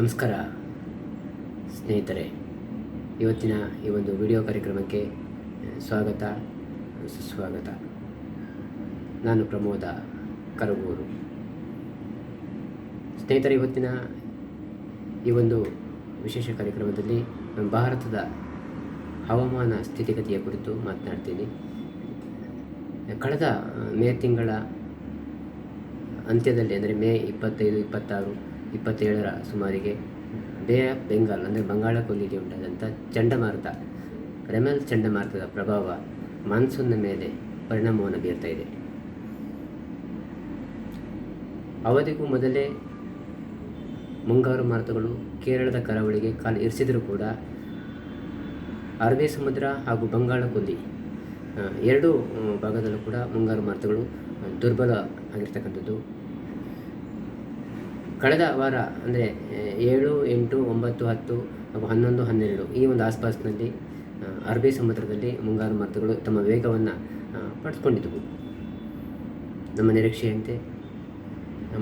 ನಮಸ್ಕಾರ. ಸ್ನೇಹಿತರೆ, ಇವತ್ತಿನ ಈ ಒಂದು ವಿಡಿಯೋ ಕಾರ್ಯಕ್ರಮಕ್ಕೆ ಸ್ವಾಗತ, ಸುಸ್ವಾಗತ. ನಾನು ಪ್ರಮೋದ ಕರಗೂರು. ಸ್ನೇಹಿತರೆ, ಇವತ್ತಿನ ಈ ಒಂದು ವಿಶೇಷ ಕಾರ್ಯಕ್ರಮದಲ್ಲಿ ಭಾರತದ ಹವಾಮಾನ ಸ್ಥಿತಿಗತಿಯ ಕುರಿತು ಮಾತನಾಡ್ತೀನಿ. ಕಳೆದ ಮೇ ತಿಂಗಳ ಅಂತ್ಯದಲ್ಲಿ, ಅಂದರೆ ಮೇ ಇಪ್ಪತ್ತೈದು, ಇಪ್ಪತ್ತಾರು ಇಪ್ಪತ್ತೇಳರ ಸುಮಾರಿಗೆ ಬೇ ಆಫ್ ಬೆಂಗಾಲ್ ಅಂದರೆ ಬಂಗಾಳ ಕೊಲ್ಲಿಗೆ ಉಂಟಾದಂಥ ಚಂಡಮಾರುತ. ರೆಮೆಲ್ ಚಂಡಮಾರುತದ ಪ್ರಭಾವ ಮಾನ್ಸೂನ್ನ ಮೇಲೆ ಪರಿಣಾಮವನ್ನು ಬೀರ್ತಾ ಇದೆ. ಅವಧಿಗೂ ಮೊದಲೇ ಮುಂಗಾರು ಮಾರುತಗಳು ಕೇರಳದ ಕರಾವಳಿಗೆ ಕಾಲು ಇರಿಸಿದರೂ ಕೂಡ ಅರಬ್ಬಿ ಸಮುದ್ರ ಹಾಗೂ ಬಂಗಾಳ ಕೊಲ್ಲಿ ಎರಡೂ ಭಾಗದಲ್ಲೂ ಕೂಡ ಮುಂಗಾರು ಮಾರುತಗಳು ದುರ್ಬಲ ಆಗಿರ್ತಕ್ಕಂಥದ್ದು. ಕಳೆದ ವಾರ, ಅಂದರೆ, ಏಳು, ಎಂಟು, ಒಂಬತ್ತು, ಹತ್ತು, ಹಾಗೂ ಹನ್ನೊಂದು, ಹನ್ನೆರಡು ಈ ಒಂದು ಆಸ್ಪಾಸ್ನಲ್ಲಿ ಅರಬಿ ಅರಬ್ಬಿ ಸಮುದ್ರದಲ್ಲಿ ಮುಂಗಾರು ಮಾರುತಗಳು ತಮ್ಮ ವೇಗವನ್ನು ಪಡೆದುಕೊಂಡಿದ್ದವು. ನಮ್ಮ ನಿರೀಕ್ಷೆಯಂತೆ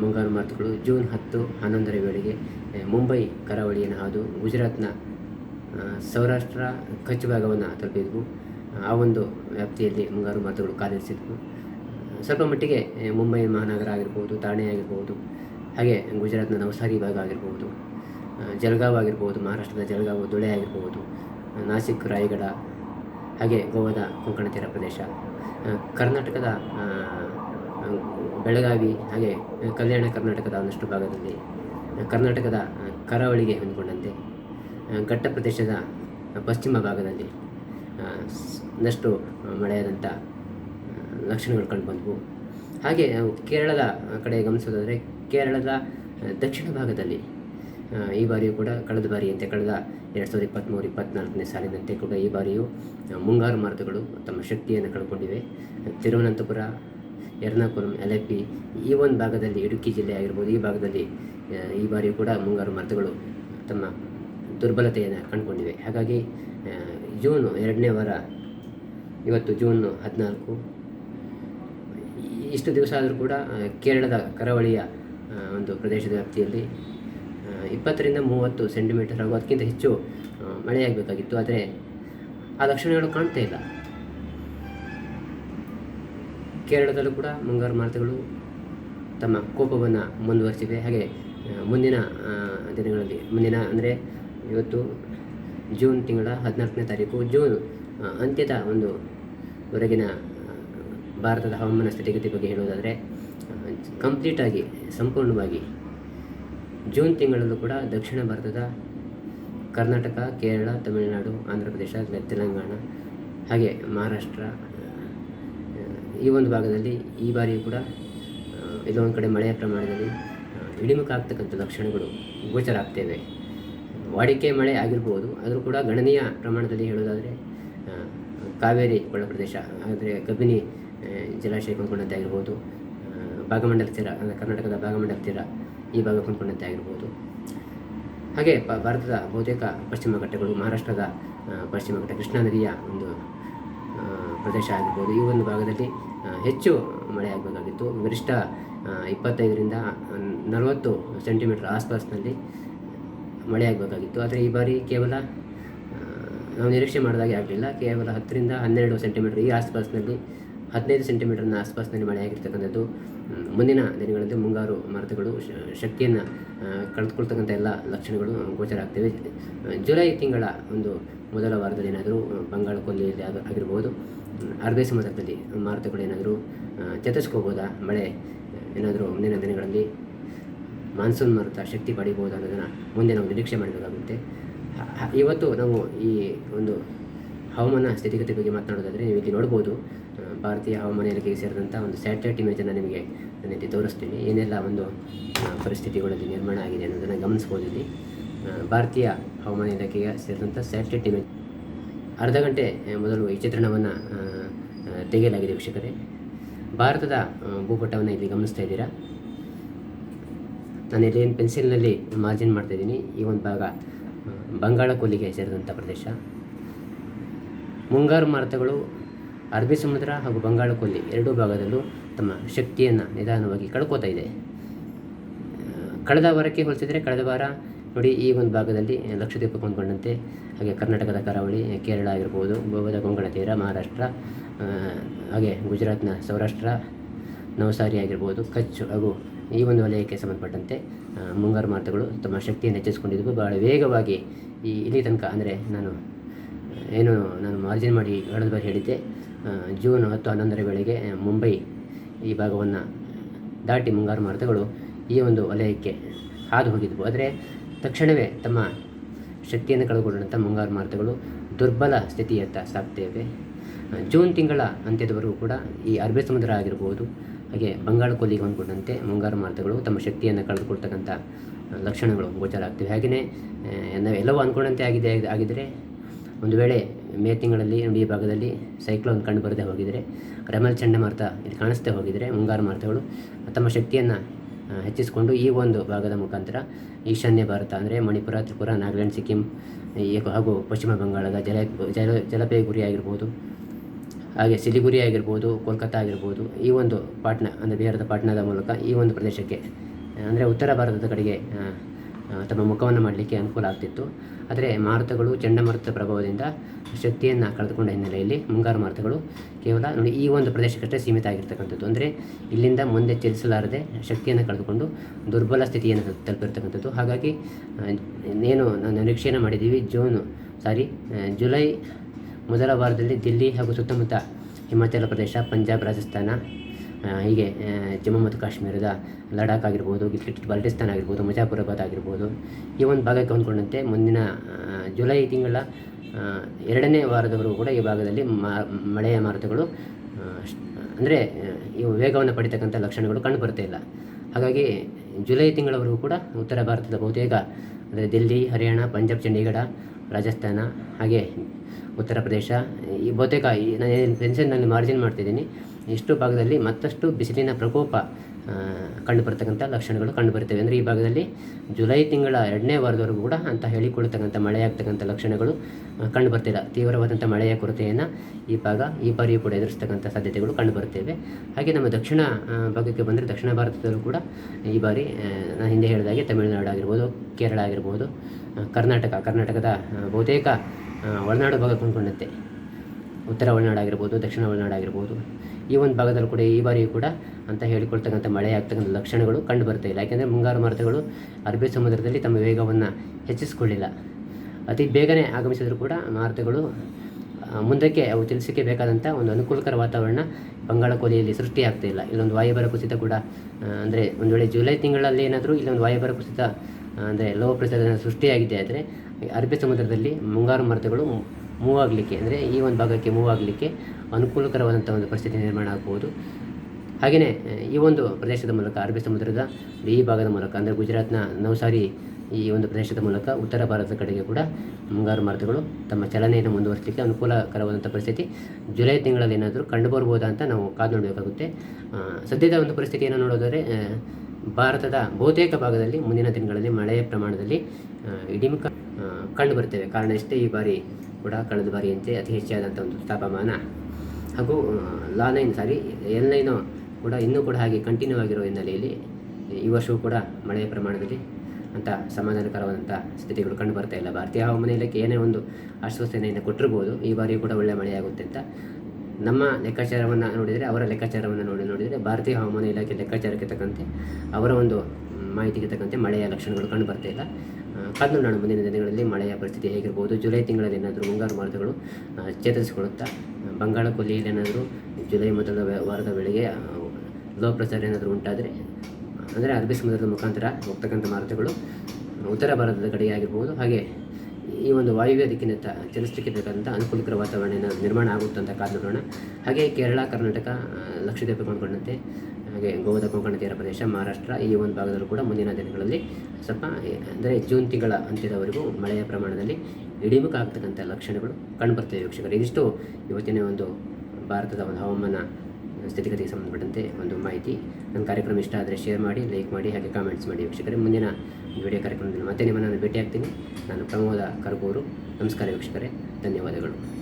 ಮುಂಗಾರು ಮಾರುತಗಳು ಜೂನ್ ಹತ್ತು, ಹನ್ನೊಂದರ ವೇಳೆಗೆ ಮುಂಬೈ ಕರಾವಳಿಯನ್ನು ಹಾದು ಗುಜರಾತ್ನ ಸೌರಾಷ್ಟ್ರ ಕಚ್ ಭಾಗವನ್ನು ತಲುಪಿದ್ವು. ಆ ಒಂದು ವ್ಯಾಪ್ತಿಯಲ್ಲಿ ಮುಂಗಾರು ಮಾರುತಗಳು ಕಾಲಿರಿಸಿದ್ವು ಸ್ವಲ್ಪ ಮಟ್ಟಿಗೆ ಮುಂಬೈ ಮಹಾನಗರ ಆಗಿರ್ಬೋದು ಥಾಣೆ ಆಗಿರ್ಬೋದು ಹಾಗೆ ಗುಜರಾತ್ನ ನವಸಾರಿ ಭಾಗ ಆಗಿರ್ಬೋದು ಜಲಗಾವ್ ಆಗಿರ್ಬೋದು, ಮಹಾರಾಷ್ಟ್ರದ ಜಲಗಾವ್ ಧುಳೆ ಆಗಿರ್ಬೋದು ನಾಸಿಕ್ ರಾಯಗಢ ಹಾಗೆ ಗೋವಾದ ಕೊಂಕಣ ತೀರ ಪ್ರದೇಶ ಕರ್ನಾಟಕದ ಬೆಳಗಾವಿ, ಹಾಗೆ ಕಲ್ಯಾಣ ಕರ್ನಾಟಕದ ಒಂದಷ್ಟು ಭಾಗದಲ್ಲಿ ಕರ್ನಾಟಕದ ಕರಾವಳಿಗೆ ಹೊಂದಿಕೊಂಡಂತೆ ಘಟ್ಟ ಪ್ರದೇಶದ ಪಶ್ಚಿಮ ಭಾಗದಲ್ಲಿ ಒಂದಷ್ಟು ಮಳೆಯಾದಂಥ ಲಕ್ಷಣಗಳು ಕಂಡುಬಂದವು ಹಾಗೆ ಕೇರಳದ ಕಡೆ ಗಮನಿಸೋದಾದರೆ ಕೇರಳದ ದಕ್ಷಿಣ ಭಾಗದಲ್ಲಿ. ಈ ಬಾರಿಯೂ ಕೂಡ ಕಳೆದ ಬಾರಿಯಂತೆ, ಕಳೆದ ಎರಡು ಸಾವಿರದ ಇಪ್ಪತ್ತ್ಮೂರು ಇಪ್ಪತ್ತ್ನಾಲ್ಕನೇ ಸಾಲಿನಂತೆ ಕೂಡ ಈ ಬಾರಿಯೂ ಮುಂಗಾರು ಮಾರುತಗಳು ತಮ್ಮ ಶಕ್ತಿಯನ್ನು ಕಳ್ಕೊಂಡಿವೆ. ತಿರುವನಂತಪುರ, ಎರ್ನಾಕುಲಂ ಎಲೆಪಿ ಈ ಒಂದು ಭಾಗದಲ್ಲಿ ಇಡುಕ್ಕಿ ಜಿಲ್ಲೆ ಆಗಿರ್ಬೋದು, ಈ ಭಾಗದಲ್ಲಿ ಈ ಬಾರಿಯೂ ಕೂಡ ಮುಂಗಾರು ಮಾರುತಗಳು ತಮ್ಮ ದುರ್ಬಲತೆಯನ್ನು ಕಂಡುಕೊಂಡಿವೆ. ಹಾಗಾಗಿ ಜೂನು ಎರಡನೇ ವಾರ, ಇವತ್ತು ಜೂನ್ ಹದಿನಾಲ್ಕು ಇಷ್ಟು ದಿವಸ ಆದರೂ ಕೂಡ ಕೇರಳದ ಕರಾವಳಿಯ ಒಂದು ಪ್ರದೇಶದ ವ್ಯಾಪ್ತಿಯಲ್ಲಿ ಇಪ್ಪತ್ತರಿಂದ ಮೂವತ್ತು ಸೆಂಟಿಮೀಟರ್ ಹಾಗೂ ಅದಕ್ಕಿಂತ ಹೆಚ್ಚು ಮಳೆಯಾಗಬೇಕಾಗಿತ್ತು ಆದರೆ, ಆ ಲಕ್ಷಣಗಳು ಕಾಣ್ತಾ ಇಲ್ಲ. ಕೇರಳದಲ್ಲೂ ಕೂಡ ಮುಂಗಾರು ಮಾರುತಗಳು ತಮ್ಮ ಕೋಪವನ್ನು ಮುಂದುವರಿಸಿದೆ ಹಾಗೆ ಮುಂದಿನ ದಿನಗಳಲ್ಲಿ, ಮುಂದಿನ ಅಂದರೆ ಇವತ್ತು ಜೂನ್ ತಿಂಗಳ ಹದಿನಾಲ್ಕನೇ ತಾರೀಕು, ಜೂನ್ ಅಂತ್ಯದ ಒಂದು ವರೆಗಿನ ಭಾರತದ ಹವಾಮಾನ ಸ್ಥಿತಿಗತಿ ಬಗ್ಗೆ ಹೇಳುವುದಾದರೆ ಕಂಪ್ಲೀಟಾಗಿ, ಸಂಪೂರ್ಣವಾಗಿ. ಜೂನ್ ತಿಂಗಳಲ್ಲೂ ಕೂಡ ದಕ್ಷಿಣ ಭಾರತದ ಕರ್ನಾಟಕ, ಕೇರಳ, ತಮಿಳುನಾಡು, ಆಂಧ್ರ ಪ್ರದೇಶ ತೆಲಂಗಾಣ, ಹಾಗೆ ಮಹಾರಾಷ್ಟ್ರ, ಈ ಒಂದು ಭಾಗದಲ್ಲಿ ಈ ಬಾರಿಯೂ ಕೂಡ ಇದೊಂದು ಕಡೆ ಮಳೆಯ ಪ್ರಮಾಣದಲ್ಲಿ ಇಳಿಮುಖ ಆಗ್ತಕ್ಕಂಥ ಲಕ್ಷಣಗಳು ಗೋಚರ ಆಗ್ತೇವೆ. ವಾಡಿಕೆ ಮಳೆ ಆಗಿರ್ಬೋದು, ಆದರೂ ಕೂಡ ಗಣನೀಯ ಪ್ರಮಾಣದಲ್ಲಿ ಹೇಳೋದಾದರೆ ಕಾವೇರಿ ಒಳ ಪ್ರದೇಶ, ಆದರೆ ಕಬಿನಿ ಜಲಾಶಯ ಹೊಂದ್ಕೊಂಡಂತೆ ಆಗಿರ್ಬೋದು ಭಾಗಮಂಡಲ ತೀರ ಅಂದರೆ ಕರ್ನಾಟಕದ ಭಾಗಮಂಡಲ ತೀರ ಈ ಭಾಗ ಹೊಂದ್ಕೊಂಡಂತೆ ಆಗಿರ್ಬೋದು. ಹಾಗೆ ಪ- ಭಾರತದ ಬಹುತೇಕ ಪಶ್ಚಿಮ ಘಟ್ಟಗಳು ಮಹಾರಾಷ್ಟ್ರದ ಪಶ್ಚಿಮ ಘಟ್ಟ ಕೃಷ್ಣಾ ನದಿಯ ಒಂದು ಪ್ರದೇಶ ಆಗಿರ್ಬೋದು. ಈ ಒಂದು ಭಾಗದಲ್ಲಿ ಹೆಚ್ಚು ಮಳೆ ಆಗಬೇಕಾಗಿತ್ತು. ಗರಿಷ್ಠ ಇಪ್ಪತ್ತೈದರಿಂದ ನಲವತ್ತು ಸೆಂಟಿಮೀಟರ್ ಆಸ್ಪಾಸ್ನಲ್ಲಿ ಮಳೆ ಆಗಬೇಕಾಗಿತ್ತು. ಆದರೆ ಈ ಬಾರಿ ಕೇವಲ ನಾವು ನಿರೀಕ್ಷೆ ಮಾಡಿದಾಗೆ ಆಗಲಿಲ್ಲ. ಕೇವಲ ಹತ್ತರಿಂದ ಹನ್ನೆರಡು ಸೆಂಟಿಮೀಟರ್ ಈ ಆಸ್ಪಾಸ್ನಲ್ಲಿ ಹದಿನೈದು ಸೆಂಟಿಮೀಟರ್ನ ಆಸ್ಪಾಸ್ನಲ್ಲಿ ಮಳೆಯಾಗಿರ್ತಕ್ಕಂಥದ್ದು ಮುಂದಿನ ದಿನಗಳಲ್ಲಿ ಮುಂಗಾರು ಮಾರುತಗಳು ಶಕ್ತಿಯನ್ನು ಕಳೆದುಕೊಳ್ತಕ್ಕಂಥ ಎಲ್ಲ ಲಕ್ಷಣಗಳು ಗೋಚರ ಆಗ್ತವೆ. ಜುಲೈ ತಿಂಗಳ ಒಂದು ಮೊದಲ ವಾರದಲ್ಲಿ ಏನಾದರೂ ಬಂಗಾಳ ಕೊಲ್ಲಿಯಲ್ಲಿ ಆಗ, ಆಗಿರ್ಬೋದು. ಅರ್ಧ ಸಮುದ್ರದಲ್ಲಿ ಮಾರುತಗಳು ಏನಾದರೂ ಚೇತರಿಸ್ಕೋಬೋದಾ? ಮಳೆ, ಏನಾದರೂ ಮುಂದಿನ ದಿನಗಳಲ್ಲಿ ಮಾನ್ಸೂನ್ ಮಾರುತ ಶಕ್ತಿ ಪಡಿಬೋದು ಅನ್ನೋದನ್ನು ಮುಂದೆ ನಾವು ನಿರೀಕ್ಷೆ ಮಾಡಬೇಕಾಗುತ್ತೆ. ಇವತ್ತು ನಾವು ಈ ಒಂದು ಹವಾಮಾನ ಸ್ಥಿತಿಗತಿ ಬಗ್ಗೆ ಮಾತನಾಡೋದಾದರೆ ನೀವು ಇಲ್ಲಿ ನೋಡ್ಬೋದು ಭಾರತೀಯ ಹವಾಮಾನ ಇಲಾಖೆಗೆ ಸೇರಿದಂಥ ಒಂದು ಸ್ಯಾಟಲೈಟ್ ಇಮೇಜನ್ನು ನಿಮಗೆ ನಾನು ಇಲ್ಲಿ ತೋರಿಸ್ತೀನಿ. ಏನೆಲ್ಲ ಒಂದು ಪರಿಸ್ಥಿತಿಗಳಲ್ಲಿ ನಿರ್ಮಾಣ ಆಗಿದೆ ಅನ್ನೋದನ್ನು ಗಮನಿಸ್ಬೋದು ಇಲ್ಲಿ. ಭಾರತೀಯ ಹವಾಮಾನ ಇಲಾಖೆಗೆ ಸೇರಿದಂಥ ಸ್ಯಾಟಲೈಟ್ ಇಮೇಜ್ ಅರ್ಧ ಗಂಟೆ ಮೊದಲು ಈ ಚಿತ್ರಣವನ್ನು ತೆಗೆಯಲಾಗಿದೆ ವೀಕ್ಷಕರೇ. ಭಾರತದ ಭೂಪಟವನ್ನು ಇಲ್ಲಿ ಗಮನಿಸ್ತಾ ಇದ್ದೀರಾ? ನಾನು ಇಲ್ಲಿ ಏನು ಪೆನ್ಸಿಲ್ನಲ್ಲಿ ಮಾರ್ಜಿನ್ ಮಾಡ್ತಾಯಿದ್ದೀನಿ ಈ ಒಂದು ಭಾಗ ಬಂಗಾಳ ಕೊಲ್ಲಿಗೆ ಸೇರಿದಂಥ ಪ್ರದೇಶ. ಮುಂಗಾರು ಮಾರುತಗಳು, ಅರಬ್ಬಿ ಸಮುದ್ರ ಹಾಗೂ ಬಂಗಾಳ ಕೊಲ್ಲಿ ಎರಡೂ ಭಾಗದಲ್ಲೂ ತಮ್ಮ ಶಕ್ತಿಯನ್ನು ನಿಧಾನವಾಗಿ ಕಳ್ಕೋತಾ ಇದೆ. ಕಳೆದ ವಾರಕ್ಕೆ ಹೋಲಿಸಿದರೆ ಕಳೆದ ವಾರ ನೋಡಿ ಈ ಒಂದು ಭಾಗದಲ್ಲಿ ಲಕ್ಷದ್ವೀಪ ಕೊಂಡ್ಕೊಂಡಂತೆ. ಹಾಗೆ ಕರ್ನಾಟಕದ ಕರಾವಳಿ, ಕೇರಳ ಆಗಿರ್ಬೋದು, ಗೋವಾದ ಕೊಂಕಣ ತೀರ, ಮಹಾರಾಷ್ಟ್ರ ಹಾಗೆ ಗುಜರಾತ್ನ ಸೌರಾಷ್ಟ್ರ, ನವಸಾರಿ ಆಗಿರ್ಬೋದು ಕಚ್ ಹಾಗೂ ಈ ಒಂದು ವಲಯಕ್ಕೆ ಸಂಬಂಧಪಟ್ಟಂತೆ ಮುಂಗಾರು ಮಾರುತಗಳು ತಮ್ಮ ಶಕ್ತಿಯನ್ನು ಹೆಚ್ಚಿಸಿಕೊಂಡಿದ್ದು ಬಹಳ ವೇಗವಾಗಿ ಈ ಇಲ್ಲಿ ತನಕ ಅಂದರೆ ನಾನು ಏನು ನಾನು ಮಾರ್ಜಿನ್ ಮಾಡಿ ಕಳೆದ ಬಾರಿ ಹೇಳಿದ್ದೆ. ಜೂನ್ ಹತ್ತು ಹನ್ನೊಂದರ ವೇಳೆಗೆ ಮುಂಬೈ ಈ ಭಾಗವನ್ನು ದಾಟಿ ಮುಂಗಾರು ಮಾರುತಗಳು ಈ ಒಂದು ವಲಯಕ್ಕೆ ಹಾದು ಹೋಗಿದ್ವು. ಆದರೆ ತಕ್ಷಣವೇ ತಮ್ಮ ಶಕ್ತಿಯನ್ನು ಕಳೆದುಕೊಂಡಂಥ ಮುಂಗಾರು ಮಾರುತಗಳು ದುರ್ಬಲ ಸ್ಥಿತಿಯತ್ತ ಸಾಕ್ತೇವೆ. ಜೂನ್ ತಿಂಗಳ ಅಂತ್ಯದವರೆಗೂ ಕೂಡ ಈ ಅರಬ್ಬಿ ಸಮುದ್ರ ಆಗಿರ್ಬೋದು, ಹಾಗೆ ಬಂಗಾಳ ಕೊಲ್ಲಿಗೆ ಹೊಂದ್ಕೊಂಡಂತೆ ಮುಂಗಾರು ಮಾರುತಗಳು ತಮ್ಮ ಶಕ್ತಿಯನ್ನು ಕಳೆದುಕೊಳ್ತಕ್ಕಂಥ ಲಕ್ಷಣಗಳು ಗೋಚರ ಆಗ್ತವೆ. ಹಾಗೆಯೇ ನಾವು ಎಲ್ಲವೂ ಅಂದ್ಕೊಂಡಂತೆ ಆಗಿದೆ ಆಗಿದ್ದರೆ ಒಂದು ವೇಳೆ ಮೇ ತಿಂಗಳಲ್ಲಿ ನೋಡಿ ಈ ಭಾಗದಲ್ಲಿ ಸೈಕ್ಲೋನ್ ಕಂಡು ಬರದೇ ಹೋಗಿದರೆ, ರಮಲ್ ಚಂಡಮಾರುತ ಇಲ್ಲಿ ಕಾಣಿಸ್ತೇ ಹೋಗಿದರೆ, ಮುಂಗಾರು ಮಾರುತಗಳು ತಮ್ಮ ಶಕ್ತಿಯನ್ನು ಹೆಚ್ಚಿಸಿಕೊಂಡು ಈ ಒಂದು ಭಾಗದ ಮುಖಾಂತರ ಈಶಾನ್ಯ ಭಾರತ ಅಂದರೆ ಮಣಿಪುರ, ತ್ರಿಪುರ, ನಾಗಾಲ್ಯಾಂಡ್, ಸಿಕ್ಕಿಂ ಹಾಗೂ ಪಶ್ಚಿಮ ಬಂಗಾಳದ ಜಲ ಜಲ ಜಲಪೇಗುರಿ ಆಗಿರ್ಬೋದು, ಹಾಗೆ ಸಿಲಿಗುರಿ ಆಗಿರ್ಬೋದು, ಕೋಲ್ಕತ್ತಾ ಆಗಿರ್ಬೋದು, ಈ ಒಂದು ಪಾಟ್ನಾ ಅಂದರೆ ಬಿಹಾರದ ಪಾಟ್ನಾದ ಮೂಲಕ ಈ ಒಂದು ಪ್ರದೇಶಕ್ಕೆ, ಅಂದರೆ ಉತ್ತರ ಭಾರತದ ಕಡೆಗೆ ತಮ್ಮ ಮುಖವನ್ನು ಮಾಡಲಿಕ್ಕೆ ಅನುಕೂಲ ಆಗ್ತಿತ್ತು. ಆದರೆ ಮಾರುತಗಳು ಚಂಡಮಾರುತ ಪ್ರಭಾವದಿಂದ ಶಕ್ತಿಯನ್ನು ಕಳೆದುಕೊಂಡ ಹಿನ್ನೆಲೆಯಲ್ಲಿ ಮುಂಗಾರು ಮಾರುತಗಳು ಕೇವಲ ನೋಡಿ ಈ ಒಂದು ಪ್ರದೇಶಕ್ಕಷ್ಟೇ ಸೀಮಿತ ಆಗಿರ್ತಕ್ಕಂಥದ್ದು. ಅಂದರೆ ಇಲ್ಲಿಂದ ಮುಂದೆ ಚಲಿಸಲಾರದೆ ಶಕ್ತಿಯನ್ನು ಕಳೆದುಕೊಂಡು ದುರ್ಬಲ ಸ್ಥಿತಿಯನ್ನು ತಲುಪ್- ತಲುಪಿರ್ತಕ್ಕಂಥದ್ದು. ಹಾಗಾಗಿ ಏನು ನಿರೀಕ್ಷೆಯನ್ನು ಮಾಡಿದ್ದೀವಿ, ಜೂನ್ ಸಾರಿ ಜುಲೈ ಮೊದಲ ವಾರದಲ್ಲಿ ದಿಲ್ಲಿ ಹಾಗೂ ಸುತ್ತಮುತ್ತ ಹಿಮಾಚಲ ಪ್ರದೇಶ, ಪಂಜಾಬ್, ರಾಜಸ್ಥಾನ ಹೀಗೆ ಜಮ್ಮು ಮತ್ತು ಕಾಶ್ಮೀರದ ಲಡಾಖ್ ಆಗಿರ್ಬೋದು ಗಿಫ್ಟ್ ಬಲ್ಟಿಸ್ತಾನ್ ಆಗಿರ್ಬೋದು, ಮುಜಾಫರಾಬಾದ್ ಆಗಿರ್ಬೋದು, ಈ ಒಂದು ಭಾಗಕ್ಕೆ ಹೊಂದ್ಕೊಂಡಂತೆ ಮುಂದಿನ ಜುಲೈ ತಿಂಗಳ ಎರಡನೇ ವಾರದವರೆಗೂ ಕೂಡ ಈ ಭಾಗದಲ್ಲಿ ಮಳೆಯ ಮಾರುತಗಳು ಅಂದರೆ ಇವು ವೇಗವನ್ನು ಪಡಿತಕ್ಕಂಥ ಲಕ್ಷಣಗಳು ಕಂಡು ಬರ್ತಾ ಇಲ್ಲ. ಹಾಗಾಗಿ ಜುಲೈ ತಿಂಗಳವರೆಗೂ ಕೂಡ ಉತ್ತರ ಭಾರತದ ಬಹುತೇಕ, ಅಂದರೆ ದಿಲ್ಲಿ, ಹರಿಯಾಣ, ಪಂಜಾಬ್, ಚಂಡೀಗಢ ರಾಜಸ್ಥಾನ, ಹಾಗೆ ಉತ್ತರ ಪ್ರದೇಶ, ಈ ಬಹುತೇಕ ನಾನು ಏನು ಪೆನ್ಷನ್ನಲ್ಲಿ ಮಾರ್ಜಿನ್ ಮಾಡ್ತಿದ್ದೀನಿ. ಇಷ್ಟು ಭಾಗದಲ್ಲಿ ಮತ್ತಷ್ಟು ಬಿಸಿಲಿನ ಪ್ರಕೋಪ ಕಂಡು ಬರ್ತಕ್ಕಂಥ ಲಕ್ಷಣಗಳು ಕಂಡು ಬರ್ತವೆ ಅಂದರೆ ಈ ಭಾಗದಲ್ಲಿ ಜುಲೈ ತಿಂಗಳ ಎರಡನೇ ವಾರದವರೆಗೂ ಕೂಡ ಅಂತ ಹೇಳಿಕೊಳ್ಳತಕ್ಕಂಥ ಮಳೆಯಾಗ್ತಕ್ಕಂಥ ಲಕ್ಷಣಗಳು ಕಂಡು ಬರ್ತಿಲ್ಲ ತೀವ್ರವಾದಂಥ ಮಳೆಯ ಕೊರತೆಯನ್ನು ಈ ಭಾಗ, ಈ ಬಾರಿಯೂ ಕೂಡ ಎದುರಿಸ್ತಕ್ಕಂಥ ಸಾಧ್ಯತೆಗಳು ಕಂಡು ಬರ್ತೇವೆ ಹಾಗೆ ನಮ್ಮ ದಕ್ಷಿಣ ಭಾಗಕ್ಕೆ ಬಂದರೆ ದಕ್ಷಿಣ ಭಾರತದಲ್ಲೂ ಕೂಡ ಈ ಬಾರಿ ನಾನು ಹಿಂದೆ ಹೇಳಿದಾಗೆ ತಮಿಳುನಾಡು ಆಗಿರ್ಬೋದು, ಕೇರಳ ಆಗಿರ್ಬೋದು ಕರ್ನಾಟಕ, ಕರ್ನಾಟಕದ ಬಹುತೇಕ ಒಳನಾಡು ಭಾಗ ಕೊಂಡ್ಕೊಂಡಂತೆ. ಉತ್ತರ ಒಳನಾಡು ಆಗಿರ್ಬೋದು, ದಕ್ಷಿಣ ಒಳನಾಡು ಆಗಿರ್ಬೋದು. ಈ ಒಂದು ಭಾಗದಲ್ಲೂ ಕೂಡ ಈ ಬಾರಿಯೂ ಕೂಡ ಅಂತ ಹೇಳಿಕೊಳ್ತಕ್ಕಂಥ ಮಳೆ ಆಗ್ತಕ್ಕಂಥ ಲಕ್ಷಣಗಳು ಕಂಡು ಬರ್ತಾ ಇಲ್ಲ. ಯಾಕೆಂದರೆ ಮುಂಗಾರು ಮಾರುತಗಳು ಅರಬ್ಬಿ ಸಮುದ್ರದಲ್ಲಿ ತಮ್ಮ ವೇಗವನ್ನು ಹೆಚ್ಚಿಸಿಕೊಳ್ಳಿಲ್ಲ. ಅತಿ ಬೇಗನೆ ಆಗಮಿಸಿದರೂ ಕೂಡ ಮಾರುತಗಳು ಮುಂದಕ್ಕೆ ಅವು ತಿಳಿಸಿಕೆ ಬೇಕಾದಂಥ ಒಂದು ಅನುಕೂಲಕರ ವಾತಾವರಣ ಬಂಗಾಳ ಕೊಲ್ಲಿಯಲ್ಲಿ ಸೃಷ್ಟಿಯಾಗ್ತಾ ಇಲ್ಲ. ಇಲ್ಲೊಂದು ವಾಯುಭಾರ ಕುಸಿತ ಕೂಡ ಅಂದರೆ ಒಂದು ವೇಳೆ ಜುಲೈ ತಿಂಗಳಲ್ಲಿ ಏನಾದರೂ ಇಲ್ಲೊಂದು ವಾಯುಭಾರ ಕುಸಿತ ಅಂದರೆ ಲೋ ಪ್ರಸಾದ ಸೃಷ್ಟಿಯಾಗಿದೆ ಆದರೆ ಅರಬ್ಬಿ ಸಮುದ್ರದಲ್ಲಿ ಮುಂಗಾರು ಮಾರುತಗಳು ಮೂವ್ ಆಗಲಿಕ್ಕೆ, ಅಂದರೆ ಈ ಒಂದು ಭಾಗಕ್ಕೆ ಮೂವ್ ಆಗಲಿಕ್ಕೆ ಅನುಕೂಲಕರವಾದಂಥ ಒಂದು ಪರಿಸ್ಥಿತಿ ನಿರ್ಮಾಣ ಆಗ್ಬೋದು. ಹಾಗೆಯೇ ಈ ಒಂದು ಪ್ರದೇಶದ ಮೂಲಕ, ಅರಬ್ಬಿ ಸಮುದ್ರದ ಈ ಭಾಗದ ಮೂಲಕ, ಅಂದರೆ ಗುಜರಾತ್ನ ನೌಸಾರಿ ಈ ಒಂದು ಪ್ರದೇಶದ ಮೂಲಕ ಉತ್ತರ ಭಾರತದ ಕಡೆಗೆ ಕೂಡ ಮುಂಗಾರು ಮಾರುತಗಳು ತಮ್ಮ ಚಲನೆಯನ್ನು ಮುಂದುವರಿಸಲಿಕ್ಕೆ ಅನುಕೂಲಕರವಾದಂಥ ಪರಿಸ್ಥಿತಿ. ಜುಲೈ ತಿಂಗಳಲ್ಲಿ ಏನಾದರೂ ಕಂಡುಬರ್ಬೋದಾ ಅಂತ ನಾವು ಕಾದು ನೋಡಬೇಕಾಗುತ್ತೆ. ಸದ್ಯದ ಒಂದು ಪರಿಸ್ಥಿತಿಯನ್ನು ನೋಡೋದಾದರೆ ಭಾರತದ ಬಹುತೇಕ ಭಾಗದಲ್ಲಿ ಮುಂದಿನ ದಿನಗಳಲ್ಲಿ ಮಳೆಯ ಪ್ರಮಾಣದಲ್ಲಿ ಇಡಿಮುಖ ಕಂಡು ಬರ್ತೇವೆ. ಕಾರಣ ಇಷ್ಟೇ, ಈ ಬಾರಿ ಕೂಡ ಕಳೆದ ಬಾರಿಯಂತೆ ಅತಿ ಹೆಚ್ಚಾದಂಥ ಒಂದು ತಾಪಮಾನ ಹಾಗೂ ಲಾ ಲೈನ್ ಸಾರಿ, ಎಲ್ ಲೈನು ಕೂಡ, ಇನ್ನೂ ಕೂಡ ಹಾಗೆ ಕಂಟಿನ್ಯೂ ಆಗಿರೋ ಹಿನ್ನೆಲೆಯಲ್ಲಿ ಈ ವರ್ಷವೂ ಕೂಡ ಮಳೆಯ ಪ್ರಮಾಣದಲ್ಲಿ ಅಂತ ಸಮಾಧಾನಕರವಾದಂಥ ಸ್ಥಿತಿಗಳು ಕಂಡು ಬರ್ತಾ ಇಲ್ಲ. ಭಾರತೀಯ ಹವಾಮಾನ ಇಲಾಖೆ ಏನೇ ಒಂದು ಆಶ್ವಾಸನೆಯನ್ನು ಕೊಟ್ಟಿರ್ಬೋದು, ಈ ಬಾರಿಯೂ ಕೂಡ ಒಳ್ಳೆ ಮಳೆಯಾಗುತ್ತೆ ಅಂತ. ನಮ್ಮ ಲೆಕ್ಕಾಚಾರವನ್ನು ನೋಡಿದರೆ, ಅವರ ಲೆಕ್ಕಾಚಾರವನ್ನು ನೋಡಿ ನೋಡಿದರೆ, ಭಾರತೀಯ ಹವಾಮಾನ ಇಲಾಖೆ ಲೆಕ್ಕಾಚಾರಕ್ಕೆ ತಕ್ಕಂತೆ, ಅವರ ಒಂದು ಮಾಹಿತಿಗೆ ತಕ್ಕಂತೆ ಮಳೆಯ ಲಕ್ಷಣಗಳು ಕಂಡು ಬರ್ತಾ ಇಲ್ಲ. ಕಾದು ನೋಡೋಣ ಮುಂದಿನ ದಿನಗಳಲ್ಲಿ ಮಳೆಯ ಪರಿಸ್ಥಿತಿ ಹೇಗಿರ್ಬೋದು, ಜುಲೈ ತಿಂಗಳಲ್ಲಿ ಏನಾದರೂ ಮುಂಗಾರು ಮಾರುತಗಳು ಚೇತರಿಸಿಕೊಳ್ಳುತ್ತಾ, ಬಂಗಾಳ ಕೊಲ್ಲಿಯಲ್ಲಿ ಏನಾದರೂ ಜುಲೈ ಮೊದಲ ವಾರದ ವೇಳೆಗೆ ಲೋ ಪ್ರೆಷರ್ ಏನಾದರೂ ಉಂಟಾದರೆ, ಅಂದರೆ ಅರಬ್ಬಿ ಸಮುದ್ರದ ಮುಖಾಂತರ ಹೋಗ್ತಕ್ಕಂಥ ಮಾರುತಗಳು ಉತ್ತರ ಭಾರತದ ಕಡೆಗೆ ಆಗಿರ್ಬೋದು, ಹಾಗೆ ಈ ಒಂದು ವಾಯುವ್ಯ ದಿಕ್ಕಿನತ್ತ ಚಲಿಸಲಿಕ್ಕೆ ಬೇಕಾದಂಥ ಅನುಕೂಲಕರ ವಾತಾವರಣ ನಿರ್ಮಾಣ ಆಗುತ್ತಂತ ಕಾರಣಗಳನ್ನ ಹಾಗೆ ಕೇರಳ, ಕರ್ನಾಟಕ ಲಕ್ಷದ್ವೀಪ ಕೊಂಡ್ಕೊಂಡಂತೆ, ಹಾಗೆ ಗೋವಾದ ಕೊಂಕಣ ತೀರ ಪ್ರದೇಶ ಮಹಾರಾಷ್ಟ್ರ, ಈ ಒಂದು ಭಾಗದಲ್ಲೂ ಕೂಡ ಮುಂದಿನ ದಿನಗಳಲ್ಲಿ ಸ್ವಲ್ಪ ಅಂದರೆ ಜೂನ್ ತಿಂಗಳ ಅಂತ್ಯದವರೆಗೂ ಮಳೆಯ ಪ್ರಮಾಣದಲ್ಲಿ ಇಳಿಮುಖ ಆಗ್ತಕ್ಕಂಥ ಲಕ್ಷಣಗಳು ಕಂಡುಬರ್ತವೆ ವೀಕ್ಷಕರು. ಇದಿಷ್ಟು ಇವತ್ತಿನ ಒಂದು ಭಾರತದ ಒಂದು ಹವಾಮಾನ ಸ್ಥಿತಿಗತಿಗೆ ಸಂಬಂಧಪಟ್ಟಂತೆ ಒಂದು ಮಾಹಿತಿ ನನ್ನ ಕಾರ್ಯಕ್ರಮ ಇಷ್ಟ ಆದರೆ ಶೇರ್ ಮಾಡಿ ಲೈಕ್ ಮಾಡಿ ಹಾಗೆ ಕಾಮೆಂಟ್ಸ್ ಮಾಡಿ ವೀಕ್ಷಕರೇ. ಮುಂದಿನ ವಿಡಿಯೋ ಕಾರ್ಯಕ್ರಮದಲ್ಲಿ ಮತ್ತೆ ನಿಮ್ಮನ್ನು ಭೇಟಿಯಾಗ್ತೀನಿ. ನಾನು ಪ್ರಮೋದ ಕರಗೂರು. ನಮಸ್ಕಾರ ವೀಕ್ಷಕರೇ. ಧನ್ಯವಾದಗಳು.